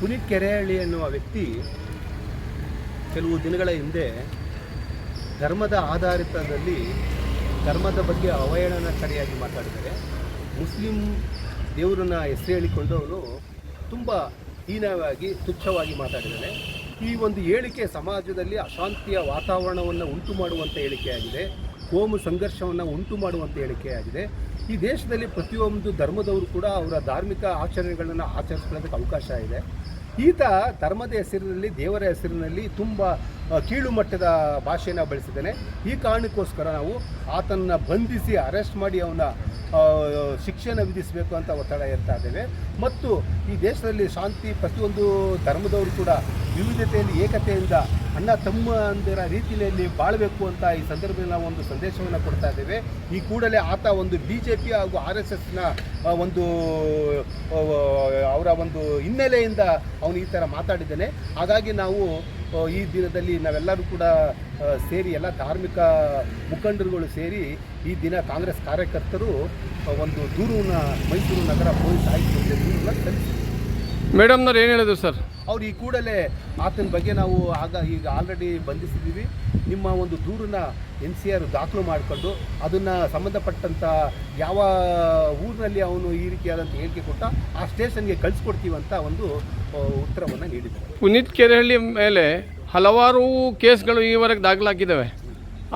ಪುನೀತ್ ಕೆರೆಹಳ್ಳಿ ಎನ್ನುವ ವ್ಯಕ್ತಿ ಕೆಲವು ದಿನಗಳ ಹಿಂದೆ ಧರ್ಮದ ಆಧಾರಿತದಲ್ಲಿ ಧರ್ಮದ ಬಗ್ಗೆ ಅವಹೇಳನಕಾರಿಯಾಗಿ ಮಾತಾಡಿದರೆ ಮುಸ್ಲಿಂ ದೇವರನ್ನ ಹೆಸರು ಹೇಳಿಕೊಂಡು ಅವನು ತುಂಬ ಹೀನವಾಗಿ, ತುಚ್ಛವಾಗಿ ಮಾತಾಡಿದ್ದಾನೆ. ಈ ಒಂದು ಹೇಳಿಕೆ ಸಮಾಜದಲ್ಲಿ ಅಶಾಂತಿಯ ವಾತಾವರಣವನ್ನು ಉಂಟು ಮಾಡುವಂಥ ಹೇಳಿಕೆಯಾಗಿದೆ. ಕೋಮು ಸಂಘರ್ಷವನ್ನು ಉಂಟು ಮಾಡುವಂಥ ಹೇಳಿಕೆಯಾಗಿದೆ. ಈ ದೇಶದಲ್ಲಿ ಪ್ರತಿಯೊಂದು ಧರ್ಮದವರು ಕೂಡ ಅವರ ಧಾರ್ಮಿಕ ಆಚರಣೆಗಳನ್ನು ಆಚರಿಸ್ಕೊಳ್ಳೋದಕ್ಕೆ ಅವಕಾಶ ಇದೆ. ಈತ ಧರ್ಮದ ಹೆಸರಿನಲ್ಲಿ, ದೇವರ ಹೆಸರಿನಲ್ಲಿ ತುಂಬ ಕೀಳು ಮಟ್ಟದ ಭಾಷೆಯನ್ನು ಬಳಸಿದ್ದಾನೆ. ಈ ಕಾರಣಕ್ಕೋಸ್ಕರ ನಾವು ಆತನನ್ನು ಬಂಧಿಸಿ, ಅರೆಸ್ಟ್ ಮಾಡಿ ಅವನ ಶಿಕ್ಷೆಯನ್ನು ವಿಧಿಸಬೇಕು ಅಂತ ಒತ್ತಡ ಇರ್ತಾ ಇದ್ದೇವೆ. ಮತ್ತು ಈ ದೇಶದಲ್ಲಿ ಶಾಂತಿ ಪ್ರತಿಯೊಂದು ಧರ್ಮದವರು ಕೂಡ ವಿವಿಧತೆಯಲ್ಲಿ ಏಕತೆಯಿಂದ ಅಣ್ಣ ತಮ್ಮ ಅಂದಿರ ರೀತಿಯಲ್ಲಿ ಬಾಳಬೇಕು ಅಂತ ಈ ಸಂದರ್ಭದಲ್ಲಿ ನಾವು ಒಂದು ಸಂದೇಶವನ್ನು ಕೊಡ್ತಾ ಇದ್ದೇವೆ. ಈ ಕೂಡಲೇ ಆತ ಒಂದು ಬಿ ಜೆ ಪಿ ಹಾಗೂ ಆರ್ ಎಸ್ ಎಸ್ನ ಒಂದು ಅವರ ಒಂದು ಹಿನ್ನೆಲೆಯಿಂದ ಅವನು ಈ ಥರ ಮಾತಾಡಿದ್ದಾನೆ. ಹಾಗಾಗಿ ನಾವು ಈ ದಿನದಲ್ಲಿ ನಾವೆಲ್ಲರೂ ಕೂಡ ಸೇರಿ ಎಲ್ಲ ಧಾರ್ಮಿಕ ಮುಖಂಡರುಗಳು ಸೇರಿ ಈ ದಿನ ಕಾಂಗ್ರೆಸ್ ಕಾರ್ಯಕರ್ತರು ಒಂದು ದೂರನ್ನ ಮೈಸೂರು ನಗರ ಪೊಲೀಸ್ ಆಯುಕ್ತರಿಗೆ ದೂರನ್ನು ಮೇಡಮ್ನವ್ರು ಏನು ಹೇಳಿದ್ರು ಸರ್? ಅವ್ರು ಈ ಕೂಡಲೇ ಆತನ ಬಗ್ಗೆ ನಾವು ಆಗ ಈಗ ಆಲ್ರೆಡಿ ಬಂಧಿಸಿದ್ದೀವಿ. ನಿಮ್ಮ ಒಂದು ದೂರನ್ನ ಎನ್ ಸಿ ಆರ್ ದಾಖಲು ಮಾಡಿಕೊಂಡು ಅದನ್ನು ಸಂಬಂಧಪಟ್ಟಂಥ ಯಾವ ಊರಿನಲ್ಲಿ ಅವನು ಈ ರೀತಿಯಾದಂಥ ಹೇಳಿಕೆ ಕೊಟ್ಟ ಆ ಸ್ಟೇಷನ್ಗೆ ಅಂತ ಒಂದು ಉತ್ತರವನ್ನು ನೀಡಿದ್ದಾರೆ. ಪುನೀತ್ ಕೆರೆಹಳ್ಳಿ ಮೇಲೆ ಹಲವಾರು ಕೇಸ್ಗಳು ಈವರೆಗೆ ದಾಖಲಾಗಿದ್ದಾವೆ.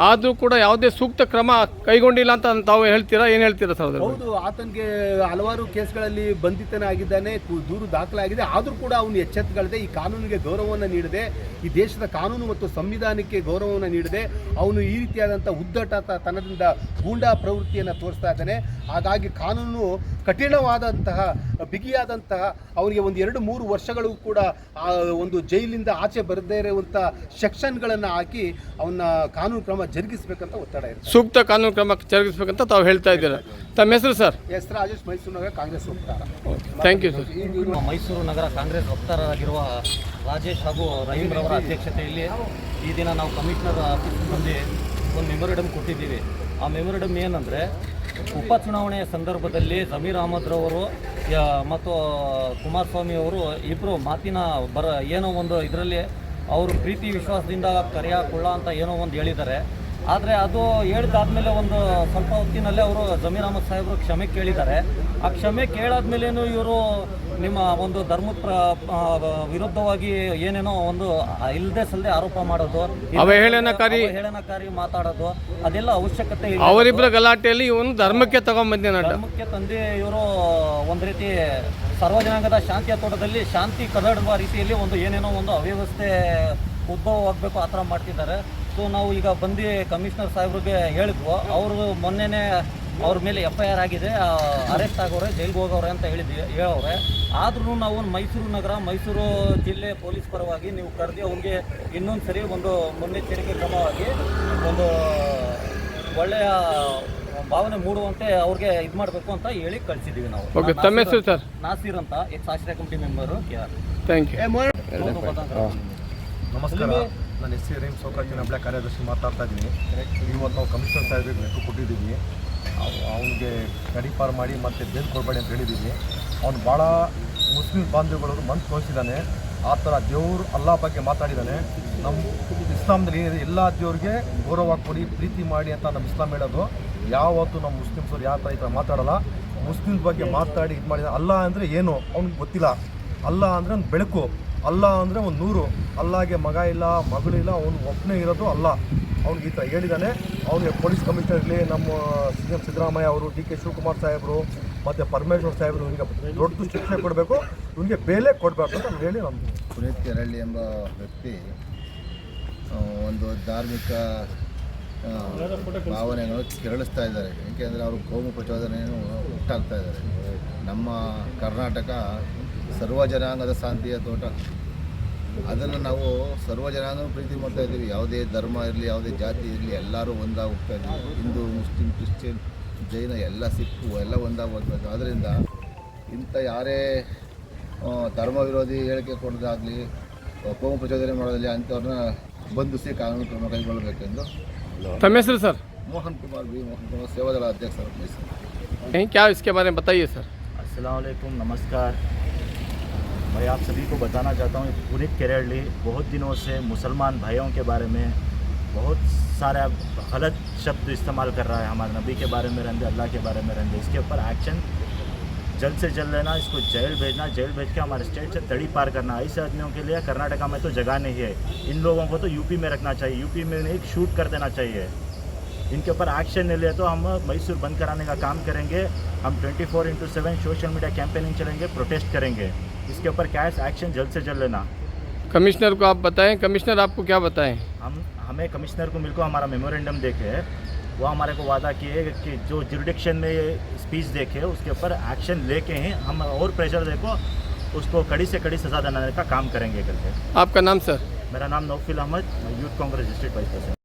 ಆದರೂ ಕೂಡ ಯಾವುದೇ ಸೂಕ್ತ ಕ್ರಮ ಕೈಗೊಂಡಿಲ್ಲ ಅಂತ ತಾವು ಹೇಳ್ತೀರಾ, ಏನು ಹೇಳ್ತೀರಾ ಸರ್? ಹೌದು, ಆತನಿಗೆ ಹಲವಾರು ಕೇಸ್ಗಳಲ್ಲಿ ಬಂಧಿತನಾಗಿದ್ದಾನೆ ದೂರು ದಾಖಲಾಗಿದೆ. ಆದರೂ ಕೂಡ ಅವನು ಎಚ್ಚೆತ್ತುಗಳದೆ, ಈ ಕಾನೂನಿಗೆ ಗೌರವವನ್ನು ನೀಡದೆ, ಈ ದೇಶದ ಕಾನೂನು ಮತ್ತು ಸಂವಿಧಾನಕ್ಕೆ ಗೌರವವನ್ನು ನೀಡದೆ. ಅವನು ಈ ರೀತಿಯಾದಂಥ ಉದ್ದಟ ತನದಿಂದ ಗೂಂಡಾ ಪ್ರವೃತ್ತಿಯನ್ನು ತೋರಿಸ್ತಾ ಇದ್ದಾನೆ. ಹಾಗಾಗಿ ಕಾನೂನು ಕಠಿಣವಾದಂತಹ, ಬಿಗಿಯಾದಂತಹ, ಅವನಿಗೆ ಒಂದು ಎರಡು ಮೂರು ವರ್ಷಗಳಿಗೂ ಕೂಡ ಒಂದು ಜೈಲಿಂದ ಆಚೆ ಬರದೇ ಇರುವಂಥ ಸೆಕ್ಷನ್ಗಳನ್ನು ಹಾಕಿ ಅವನ್ನ ಕಾನೂನು ಕ್ರಮ ಜರುಗಿಸಬೇಕಂತ ಒತ್ತಡ ಇರುತ್ತೆ ಸೂಕ್ತ ಕಾನೂನು ಕ್ರಮ ಜರುಗಿಸಬೇಕಂತ ತಾವು ಹೇಳ್ತಾ ಇದ್ದೀರಾ? ತಮ್ಮ ಹೆಸರು ಸರ್? ಎಸ್ ರಾಜೇಶ್ ಮೈಸೂರು ನಗರ ಕಾಂಗ್ರೆಸ್ ವಕ್ತಾರ. ಥ್ಯಾಂಕ್ ಯು ಸರ್ ನಮ್ಮ ಮೈಸೂರು ನಗರ ಕಾಂಗ್ರೆಸ್ ವಕ್ತಾರರಾಗಿರುವ ರಾಜೇಶ್ ಹಾಗೂ ರವರ ಅಧ್ಯಕ್ಷತೆಯಲ್ಲಿ ಈ ದಿನ ನಾವು ಕಮಿಷನರ್ ಆಫೀಸ್ ಬಂದು ಒಂದು ಮೆಮೊರಿಡಮ್ ಕೊಟ್ಟಿದ್ದೀವಿ. ಆ ಮೆಮೊರಿಡಮ್ ಏನಂದರೆ ಉಪಚುನಾವಣೆಯ ಸಂದರ್ಭದಲ್ಲಿ ಜಮೀರ್ ಅಹಮದ್ರವರು ಮತ್ತು ಕುಮಾರಸ್ವಾಮಿ ಅವರು ಇಬ್ಬರು ಮಾತಿನ ಬರ ಏನೋ ಒಂದು ಇದರಲ್ಲಿ ಅವರು ಪ್ರೀತಿ ವಿಶ್ವಾಸದಿಂದ ಕರೆಯ ಕೊಳ್ಳ ಅಂತ ಏನೋ ಒಂದು ಹೇಳಿದ್ದಾರೆ. ಆದರೆ ಅದು ಹೇಳಿದಾದ್ಮೇಲೆ ಒಂದು ಸ್ವಲ್ಪ ಹೊತ್ತಿನಲ್ಲೇ ಅವರು ಜಮೀರ್ ಅಹಮದ್ ಸಾಹೇಬರು ಕ್ಷಮೆ ಕೇಳಿದ್ದಾರೆ. ಆ ಕ್ಷಮೆ ಕೇಳಾದ್ಮೇಲೇನು ಇವರು ನಿಮ್ಮ ಒಂದು ಧರ್ಮ ವಿರುದ್ಧವಾಗಿ ಏನೇನೋ ಒಂದು ಇಲ್ಲದೆ ಸಲ್ಲದೆ ಆರೋಪ ಮಾಡೋದು ಅವಹೇಳನಕಾರಿ ಹೇಳನಕಾರಿ ಮಾತಾಡೋದು ಅದೆಲ್ಲ ಅವಶ್ಯಕತೆ ಇಲ್ಲ ಅವರಿಬ್ಬರ ಗಲಾಟೆಯಲ್ಲಿ ಇವನು ಧರ್ಮಕ್ಕೆ ತಗೊಂಬಂದೆ ಧರ್ಮಕ್ಕೆ ತಂದು ಇವರು ಒಂದು ರೀತಿ ಸರ್ವಜನಾಂಗದ ಶಾಂತಿಯ ತೋಟದಲ್ಲಿ ಶಾಂತಿ ಕದಡುವ ರೀತಿಯಲ್ಲಿ ಒಂದು ಏನೇನೋ ಒಂದು ಅವ್ಯವಸ್ಥೆ ಉದ್ಭವವಾಗಬೇಕು ಆ ಥರ ಮಾಡ್ತಿದ್ದಾರೆ. ಸೊ ನಾವು ಈಗ ಬಂದು ಕಮಿಷನರ್ ಸಾಹೇಬ್ರಿಗೆ ಹೇಳಿದ್ವು. ಅವರು ಮೊನ್ನೆನೇ ಅವ್ರ ಮೇಲೆ ಎಫ್ ಐ ಆರ್ ಆಗಿದೆ ಅರೆಸ್ಟ್ ಆಗೋರೆ ಜೈಲ್ಗೆ ಹೋಗೋರೆ ಅಂತ ಹೇಳಿದ್ವಿ ಹೇಳೋರೆ. ಆದ್ರೂ ನಾವು ಮೈಸೂರು ನಗರ ಮೈಸೂರು ಜಿಲ್ಲೆ ಪೊಲೀಸ್ ಪರವಾಗಿ ನೀವು ಕರೆದು ಅವ್ರಿಗೆ ಇನ್ನೊಂದು ಸರಿ ಒಂದು ಮುನ್ನೆಚ್ಚರಿಕೆ ಕ್ರಮವಾಗಿ ಒಂದು ಒಳ್ಳೆಯ ಭಾವನೆ ಮೂಡುವಂತೆ ಅವ್ರಿಗೆ ಇದು ಮಾಡಬೇಕು ಅಂತ ಹೇಳಿ ಕಳಿಸಿದ್ದೀವಿ ನಾವು. ಓಕೆ ತಮ್ಮ ಹೆಸರು ಸರ್? ನಾಸೀರ್ ಅಂತ ಎಕ್ಸ್ ಆಶ್ರಯ ಕಮಿಟಿ ಮೆಂಬರು ಥ್ಯಾಂಕ್ ಯು ನಮಸ್ಕಾರ. ನನ್ನ ಎಸ್ ಸಿ ರೇಮ್ ಸೌಕರ್ಯ ನಬ್ಳ ಕಾರ್ಯದರ್ಶಿ ಮಾತಾಡ್ತಾ ಇದ್ದೀನಿ. ಇವತ್ತು ನಾವು ಕಮಿಷನರ್ ಸಾಹೇಬ್ರಿಗೆ ಲೆಕ್ಕ ಕೊಟ್ಟಿದ್ದೀವಿ. ಅವನಿಗೆ ಗಡಿಪಾರು ಮಾಡಿ ಮತ್ತೆ ಬೇಲ್ ಕೊಡಬೇಡಿ ಅಂತ ಹೇಳಿದ್ದೀವಿ. ಅವ್ನು ಭಾಳ ಮುಸ್ಲಿಂ ಬಾಂಧವ್ಯಗಳು ಮನ್ಸು ತೋರಿಸಿದ್ದಾನೆ ಆ ಥರ ದೇವರು ಅಲ್ಲಾ ಬಗ್ಗೆ ಮಾತಾಡಿದ್ದಾನೆ. ನಮ್ಮ ಇಸ್ಲಾಮ್ದಲ್ಲಿ ಏನಿದೆ, ಎಲ್ಲ ದೇವ್ರಿಗೆ ಗೌರವ ಕೊಡಿ, ಪ್ರೀತಿ ಮಾಡಿ ಅಂತ ನಮ್ಮ ಇಸ್ಲಾಂ ಹೇಳೋದು. ಯಾವತ್ತೂ ನಮ್ಮ ಮುಸ್ಲಿಮ್ಸವ್ರು ಯಾವ ಥರ ಈ ಥರ ಮಾತಾಡಲ್ಲ. ಮುಸ್ಲಿಮ್ಸ್ ಬಗ್ಗೆ ಮಾತಾಡಿ ಇದು ಮಾಡಿದ ಅಲ್ಲ ಅಂದರೆ ಏನು? ಅವ್ನಿಗೆ ಗೊತ್ತಿಲ್ಲ. ಅಲ್ಲ ಅಂದರೆ ಅವ್ನು ಬೆಳಕು. ಅಲ್ಲ ಅಂದರೆ ಒಂದು ನೂರು. ಅಲ್ಲಾಗೆ ಮಗ ಇಲ್ಲ ಮಗಳಿಲ್ಲ ಅವನು ಒಬ್ಬನೇ ಇರೋದು ಅಲ್ಲ. ಅವ್ನಿಗೆ ಈ ಥರ ಹೇಳಿದ್ದಾನೆ ಅವನಿಗೆ ಪೊಲೀಸ್ ಕಮಿಷನರ್ ಇರಲಿ, ನಮ್ಮ ಸಿ ಎಂ ಸಿದ್ದರಾಮಯ್ಯ ಅವರು, ಡಿ ಕೆ ಶಿವಕುಮಾರ್ ಸಾಹೇಬರು, ಮತ್ತು ಪರಮೇಶ್ವರ್ ಸಾಹೇಬರು ಇವನಿಗೆ ದೊಡ್ಡ ಶಿಕ್ಷೆ ಕೊಡಬೇಕು. ಇವನಿಗೆ ಬೇಲೆ ಕೊಡಬೇಕು ಅಂತ ಹೇಳಿ ನಮ್ಮ ಪುನೀತ್ ಕೆರಳ್ಳಿ ಎಂಬ ವ್ಯಕ್ತಿ ಒಂದು ಧಾರ್ಮಿಕ ಭಾವನೆಗಳು ಕೆರಳಿಸ್ತಾ ಇದ್ದಾರೆ. ಏಕೆಂದರೆ ಅವರು ಕೋಮು ಪ್ರಚೋದನೆಯನ್ನು ಹುಟ್ಟಾಗ್ತಾ ಇದ್ದಾರೆ. ನಮ್ಮ ಕರ್ನಾಟಕ ಸರ್ವ ಜನಾಂಗದ ಶಾಂತಿಯ ತೋಟ ಅದನ್ನು ನಾವು ಸರ್ವ ಜನಾಂಗ ಪ್ರೀತಿ ಮಾಡ್ತಾ ಇದ್ದೀವಿ ಯಾವುದೇ ಧರ್ಮ ಇರಲಿ ಯಾವುದೇ ಜಾತಿ ಇರಲಿ ಎಲ್ಲರೂ ಒಂದಾಗಿ ಹೋಗ್ತಾ ಇದ್ದೀವಿ ಹಿಂದೂ ಮುಸ್ಲಿಂ ಕ್ರಿಶ್ಚಿಯನ್ ಜೈನ ಎಲ್ಲ ಸಿಕ್ಕು ಎಲ್ಲ ಒಂದಾಗಿ ಹೋಗ್ತಾ ಇದ್ದೀವಿ ಆದ್ದರಿಂದ ಇಂಥ ಯಾರೇ ಆ, ಧರ್ಮ ವಿರೋಧಿ ಹೇಳಿಕೆ ಕೊಡೋದಾಗಲಿ ಕೋಮು ಪ್ರಚೋದನೆ ಮಾಡೋದಾಗಲಿ ಅಂಥವ್ರನ್ನ ಬಂಧಿಸಿ ಕಾನೂನು ಕ್ರಮ ಕೈಗೊಳ್ಳಬೇಕೆಂದು ತಮ್ಮ ಹೆಸರು ಸರ್ ಮೋಹನ್ ಕುಮಾರ್ ಬಿ ಮೋಹನ್ ಕುಮಾರ್ ಸೇವಾದಳ ಅಧ್ಯಕ್ಷರು ಮೈಸೂರು क्या इसके बारे में बताइए सर अस्सलाम वालेकुम नमस्कार मैं आप सभी को बताना चाहता हूँ पुनीत केरली बहुत दिनों से मुसलमान भाइयों के बारे में बहुत सारा गलत शब्द इस्तेमाल कर रहा है हमारे नबी के बारे में रहते अल्लाह के बारे में रहते इसके ऊपर एक्शन जल्द से जल्द लेना, इसको जेल भेजना, जेल भेज के हमारे स्टेट से तड़ी पार करना। ऐसे आदमियों के लिए कर्नाटका में तो जगह नहीं है। इन लोगों को तो यूपी में रखना चाहिए। यूपी में एक शूट कर देना चाहिए। इनके ऊपर एक्शन नहीं ले तो हम मैसूर बंद कराने का काम करेंगे। हम 24 four into seven social media campaigning चलेंगे प्रोटेस्ट करेंगे। इसके ऊपर कैश एक्शन जल्द से जल्द लेना। कमिश्नर को आप बताएँ। कमिश्नर आपको क्या बताएँ? हम हमें कमिश्नर को मिलकर हमारा मेमोरेंडम देखे वो हमारे को वादा किए कि जो जुरिडिक्शन में स्पीच देखे उसके ऊपर एक्शन लेके ही हम और प्रेशर देखो उसको कड़ी से कड़ी सज़ा दिलाने का काम करेंगे करके। आपका नाम सर? मेरा नाम Naufil Ahmed youth Congress district vice president